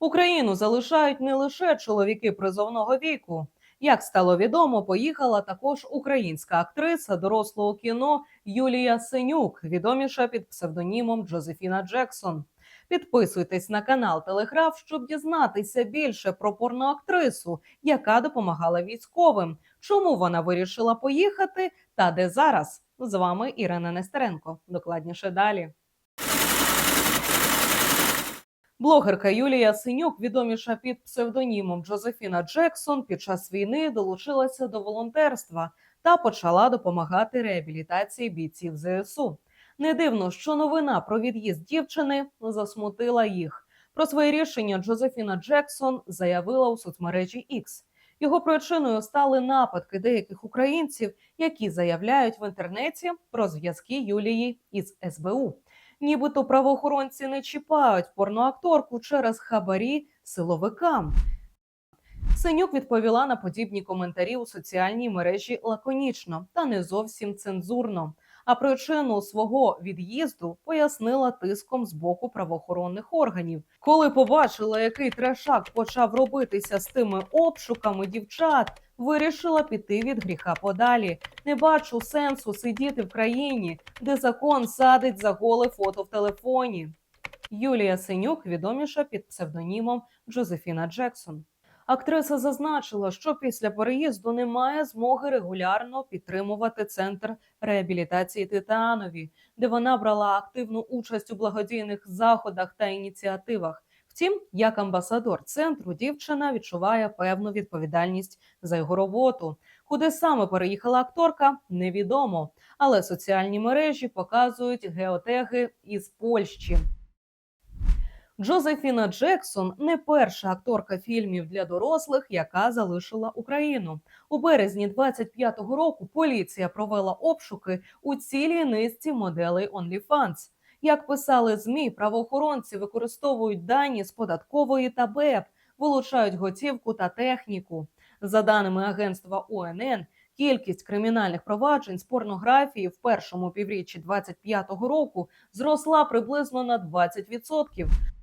Україну залишають не лише чоловіки призовного віку. Як стало відомо, поїхала також українська актриса дорослого кіно Юлія Синюк, відоміша під псевдонімом Джозефіна Джексон. Підписуйтесь на канал Телеграф, щоб дізнатися більше про порноактрису, яка допомагала військовим. Чому вона вирішила поїхати та де зараз? З вами Ірина Нестеренко. Докладніше далі. Блогерка Юлія Синюк, відоміша під псевдонімом Джозефіна Джексон, під час війни долучилася до волонтерства та почала допомагати реабілітації бійців ЗСУ. Не дивно, що новина про від'їзд дівчини засмутила їх. Про своє рішення Джозефіна Джексон заявила у соцмережі X. Його причиною стали нападки деяких українців, які заявляють в інтернеті про зв'язки Юлії із СБУ. Нібито правоохоронці не чіпають порноакторку через хабарі силовикам. Синюк відповіла на подібні коментарі у соціальній мережі лаконічно та не зовсім цензурно. А причину свого від'їзду пояснила тиском з боку правоохоронних органів. Коли побачила, який трешак почав робитися з тими обшуками дівчат, вирішила піти від гріха подалі. Не бачу сенсу сидіти в країні, де закон садить за голе фото в телефоні. Юлія Синюк відоміша під псевдонімом Джозефіна Джексон. Актриса зазначила, що після переїзду немає змоги регулярно підтримувати центр реабілітації Титанові, де вона брала активну участь у благодійних заходах та ініціативах. Втім, як амбасадор центру, дівчина відчуває певну відповідальність за його роботу. Куди саме переїхала акторка, невідомо. Але соціальні мережі показують геотеги із Польщі. Джозефіна Джексон не перша акторка фільмів для дорослих, яка залишила Україну. У березні 25-го року поліція провела обшуки у цілій низці моделей OnlyFans. Як писали змі, правоохоронці використовують дані з податкової та БЕП, вилучають готівку та техніку. За даними агентства ОНН, кількість кримінальних проваджень з порнографії в першому півріччі 25-го року зросла приблизно на 20%.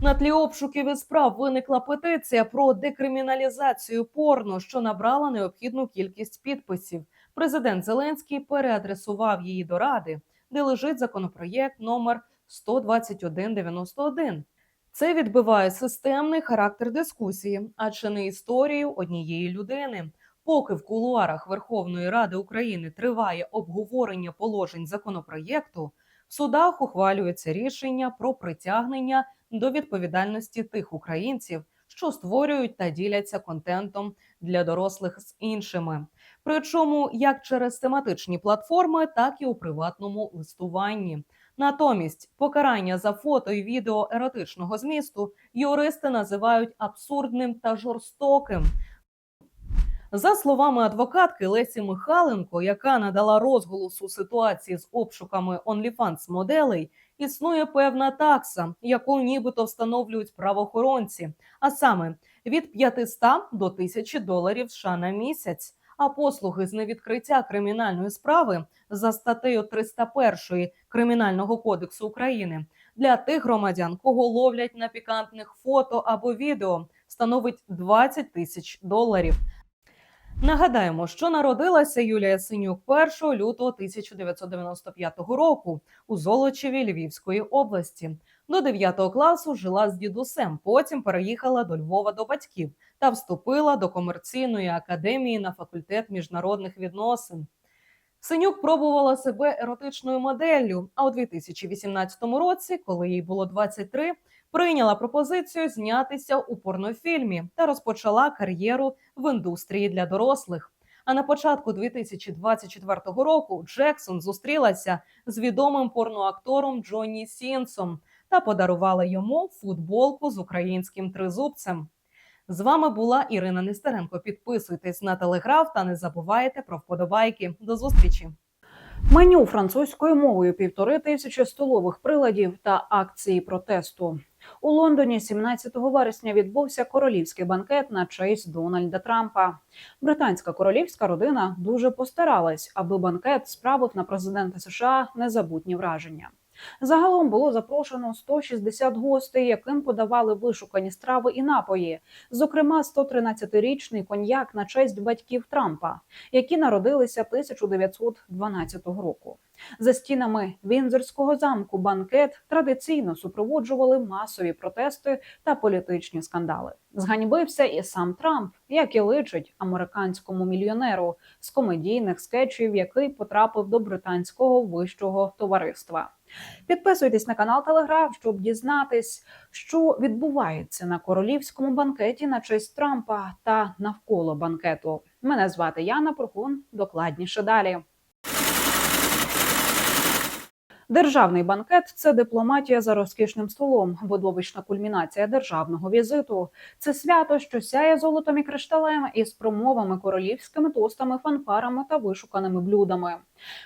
На тлі обшуків і справ виникла петиція про декриміналізацію порно, що набрала необхідну кількість підписів. Президент Зеленський переадресував її до ради, де лежить законопроєкт номер 12191. Це відбиває системний характер дискусії, а чи не історію однієї людини. Поки в кулуарах Верховної Ради України триває обговорення положень законопроєкту, в судах ухвалюється рішення про притягнення до відповідальності тих українців, що створюють та діляться контентом для дорослих з іншими. Причому як через тематичні платформи, так і у приватному листуванні. Натомість покарання за фото і відео еротичного змісту юристи називають абсурдним та жорстоким. За словами адвокатки Лесі Михаленко, яка надала розголос у ситуації з обшуками OnlyFans моделей, існує певна такса, яку нібито встановлюють правоохоронці, а саме від 500 до 1000 доларів США на місяць. А послуги з невідкриття кримінальної справи за статтею 301 Кримінального кодексу України для тих громадян, кого ловлять на пікантних фото або відео, становить 20 тисяч доларів. Нагадаємо, що народилася Юлія Синюк 1 лютого 1995 року у Золочеві Львівської області. До 9 класу жила з дідусем. Потім переїхала до Львова до батьків та вступила до комерційної академії на факультет міжнародних відносин. Синюк пробувала себе еротичною моделлю. А у 2018 році, коли їй було 23, прийняла пропозицію знятися у порнофільмі та розпочала кар'єру в індустрії для дорослих. А на початку 2024 року Джексон зустрілася з відомим порноактором Джонні Сінсом та подарувала йому футболку з українським тризубцем. З вами була Ірина Нестеренко. Підписуйтесь на телеграф та не забувайте про вподобайки. До зустрічі. Меню французькою мовою півтори тисячі столових приладів та акції протесту. У Лондоні 17 вересня відбувся королівський банкет на честь Дональда Трампа. Британська королівська родина дуже постаралась, аби банкет справив на президента США незабутні враження. Загалом було запрошено 160 гостей, яким подавали вишукані страви і напої, зокрема 113-річний коньяк на честь батьків Трампа, які народилися 1912 року. За стінами Вінзорського замку банкет традиційно супроводжували масові протести та політичні скандали. Зганьбився і сам Трамп, як і личить американському мільйонеру з комедійних скетчів, який потрапив до британського вищого товариства. Підписуйтесь на канал Телеграф, щоб дізнатись, що відбувається на королівському банкеті на честь Трампа та навколо банкету. Мене звати Яна Прохун. Докладніше далі. Державний банкет це дипломатія за розкішним столом, видовищна кульмінація державного візиту. Це свято, що сяє золотом і кришталем із промовами, королівськими тостами, фанфарами та вишуканими блюдами.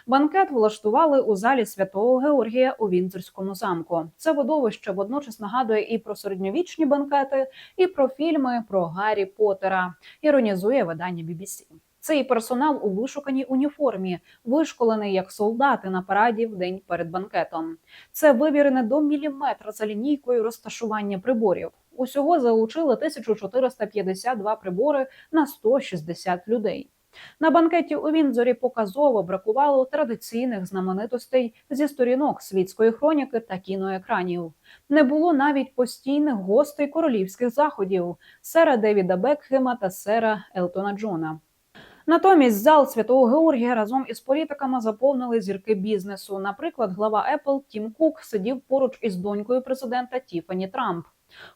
Банкет влаштували у залі святого Георгія у Вінзорському замку. Це видовище водночас нагадує і про середньовічні банкети, і про фільми про Гаррі Поттера. Іронізує видання BBC. Цей персонал у вишуканій уніформі, вишколений як солдати на параді в день перед банкетом. Це вивірене до міліметра за лінійкою розташування приборів. Усього залучили 1452 прибори на 160 людей. На банкеті у Вінзорі показово бракувало традиційних знаменитостей зі сторінок світської хроніки та кіноекранів. Не було навіть постійних гостей королівських заходів сера Девіда Бекхема та сера Елтона Джона. Натомість зал святого Георгія разом із політиками заповнили зірки бізнесу. Наприклад, глава Apple Тім Кук сидів поруч із донькою президента Тіфані Трамп.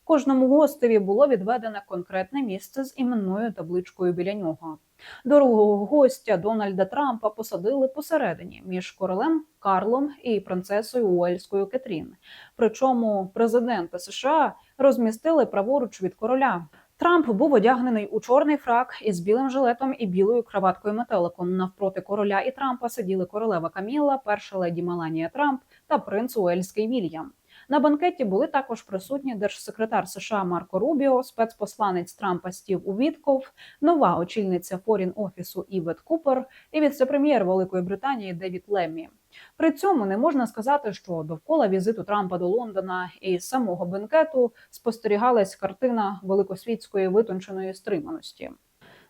Кожному гостеві було відведене конкретне місце з іменною табличкою біля нього. Дорогого гостя Дональда Трампа посадили посередині між королем Карлом і принцесою Уельською Кетрін. Причому президента США розмістили праворуч від короля. Трамп був одягнений у чорний фрак із білим жилетом і білою краваткою метеликом. Навпроти короля і Трампа сиділи королева Каміла, перша леді Меланія Трамп та принц Уельський Вільям. На банкеті були також присутні держсекретар США Марко Рубіо, спецпосланець Трампа Стів Увітков, нова очільниця форін офісу Івет Купер і віце-прем'єр Великої Британії Девід Леммі. При цьому не можна сказати, що довкола візиту Трампа до Лондона і самого бенкету спостерігалась картина великосвітської витонченої стриманості.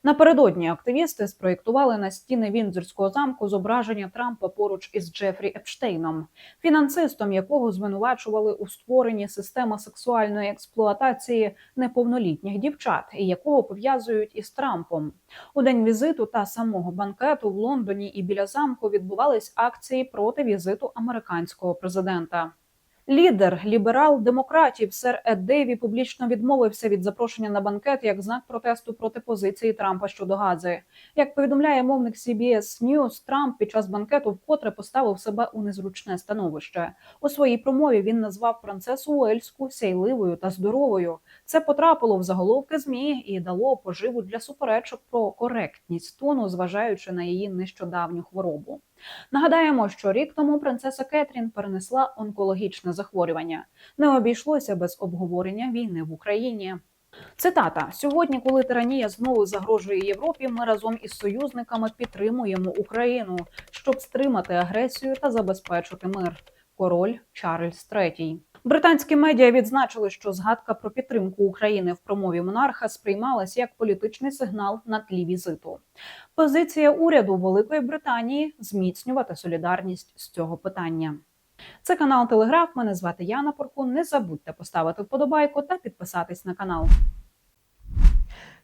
Напередодні активісти спроєктували на стіни Віндзорського замку зображення Трампа поруч із Джефрі Епштейном, фінансистом якого звинувачували у створенні системи сексуальної експлуатації неповнолітніх дівчат, і якого пов'язують із Трампом. У день візиту та самого банкету в Лондоні і біля замку відбувались акції проти візиту американського президента. Лідер ліберал-демократів сер Ед Дейві публічно відмовився від запрошення на банкет як знак протесту проти позиції Трампа щодо Гази. Як повідомляє мовник CBS News, Трамп під час банкету вкотре поставив себе у незручне становище. У своїй промові він назвав принцесу Уельську сяйливою та здоровою. Це потрапило в заголовки змі і дало поживу для суперечок про коректність тону, зважаючи на її нещодавню хворобу. Нагадаємо, що рік тому принцеса Кетрін перенесла онкологічне захворювання. Не обійшлося без обговорення війни в Україні. Цитата: сьогодні, коли тиранія знову загрожує Європі, ми разом із союзниками підтримуємо Україну, щоб стримати агресію та забезпечити мир. Король Чарльз III. Британські медіа відзначили, що згадка про підтримку України в промові монарха сприймалась як політичний сигнал на тлі візиту. Позиція уряду Великої Британії зміцнювати солідарність з цього питання. Це канал Телеграф. Мене звати Яна Поркун. Не забудьте поставити вподобайку та підписатись на канал.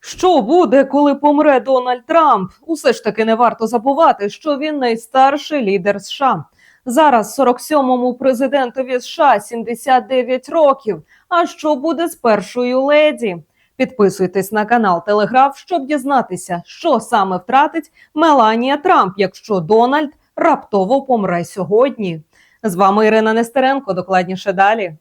Що буде, коли помре Дональд Трамп? Усе ж таки не варто забувати, що він найстарший лідер США. Зараз 47-му президентові США 79 років. А що буде з першою леді? Підписуйтесь на канал Телеграф, щоб дізнатися, що саме втратить Меланія Трамп, якщо Дональд раптово помре сьогодні. З вами Ірина Нестеренко. Докладніше далі.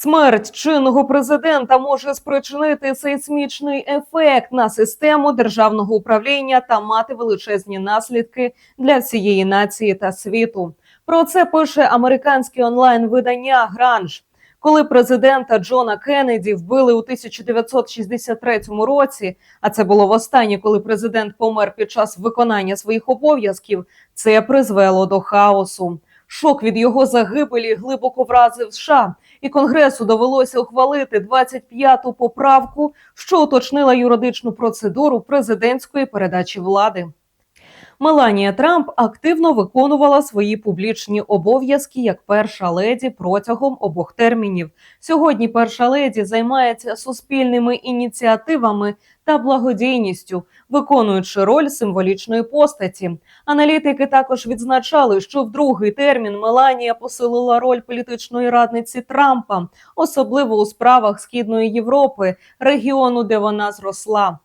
Смерть чинного президента може спричинити сейсмічний ефект на систему державного управління та мати величезні наслідки для всієї нації та світу. Про це пише американське онлайн-видання Гранж. Коли президента Джона Кеннеді вбили у 1963 році, а це було востаннє, коли президент помер під час виконання своїх обов'язків, це призвело до хаосу. Шок від його загибелі глибоко вразив США, і Конгресу довелося ухвалити 25-ту поправку, що уточнила юридичну процедуру президентської передачі влади. Меланія Трамп активно виконувала свої публічні обов'язки як перша леді протягом обох термінів. Сьогодні перша леді займається суспільними ініціативами та благодійністю, виконуючи роль символічної постаті. Аналітики також відзначали, що в другий термін Меланія посилила роль політичної радниці Трампа, особливо у справах Східної Європи, регіону, де вона зросла.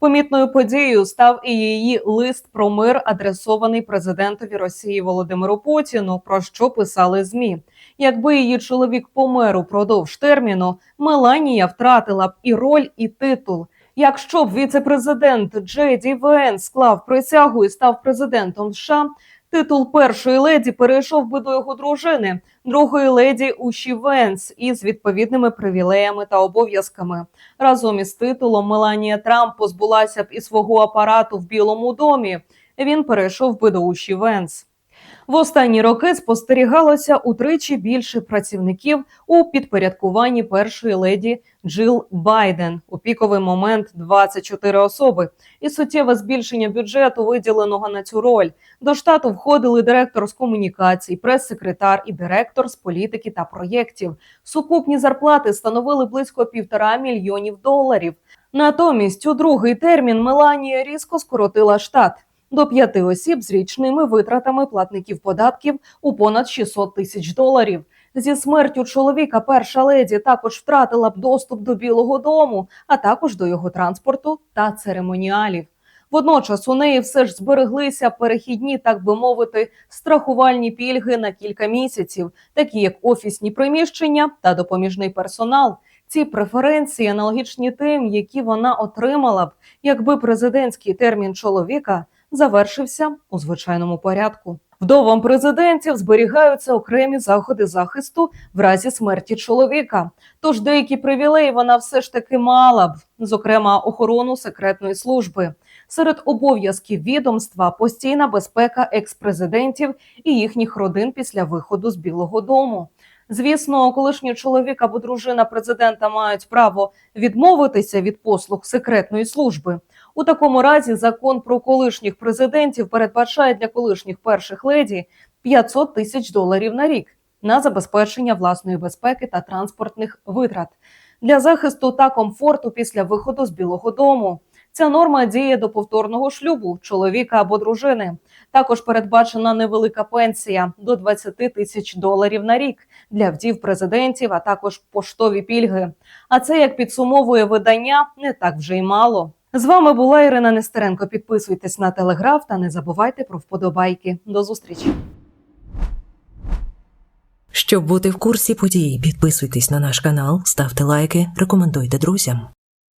Помітною подією став і її лист про мир, адресований президентові Росії Володимиру Путіну, про що писали змі. Якби її чоловік помер упродовж терміну, Меланія втратила б і роль, і титул. Якщо б віце-президент Джей Ді Венс склав присягу і став президентом США, титул першої леді перейшов би до його дружини, другої леді Уші Венс із відповідними привілеями та обов'язками. Разом із титулом Меланія Трамп позбулася б і свого апарату в Білому домі. Він перейшов би до Уші Венс. В останні роки спостерігалося утричі більше працівників у підпорядкуванні першої леді Джил Байден. У піковий момент 24 особи і суттєве збільшення бюджету, виділеного на цю роль. До штату входили директор з комунікацій, прес-секретар і директор з політики та проєктів. Сукупні зарплати становили близько півтора мільйонів доларів. Натомість, у другий термін Меланія різко скоротила штат до п'яти осіб з річними витратами платників податків у понад 600 тисяч доларів. Зі смертю чоловіка перша леді також втратила б доступ до Білого Дому, а також до його транспорту та церемоніалів. Водночас у неї все ж збереглися перехідні, так би мовити, страхувальні пільги на кілька місяців, такі як офісні приміщення та допоміжний персонал. Ці преференції аналогічні тим, які вона отримала б, якби президентський термін чоловіка завершився у звичайному порядку. Вдовам президентів зберігаються окремі заходи захисту в разі смерті чоловіка. Тож деякі привілеї вона все ж таки мала б, зокрема охорону секретної служби. Серед обов'язків відомства постійна безпека експрезидентів і їхніх родин після виходу з Білого Дому. Звісно, колишній чоловік або дружина президента мають право відмовитися від послуг секретної служби. У такому разі закон про колишніх президентів передбачає для колишніх перших леді 500 тисяч доларів на рік на забезпечення власної безпеки та транспортних витрат для захисту та комфорту після виходу з Білого Дому. Ця норма діє до повторного шлюбу чоловіка або дружини. Також передбачена невелика пенсія до 20 тисяч доларів на рік для вдів президентів, а також поштові пільги. А це як підсумовує видання не так вже й мало. З вами була Ірина Нестеренко. Підписуйтесь на телеграф та не забувайте про вподобайки. До зустрічі. Щоб бути в курсі подій, підписуйтесь на наш канал, ставте лайки, рекомендуйте друзям.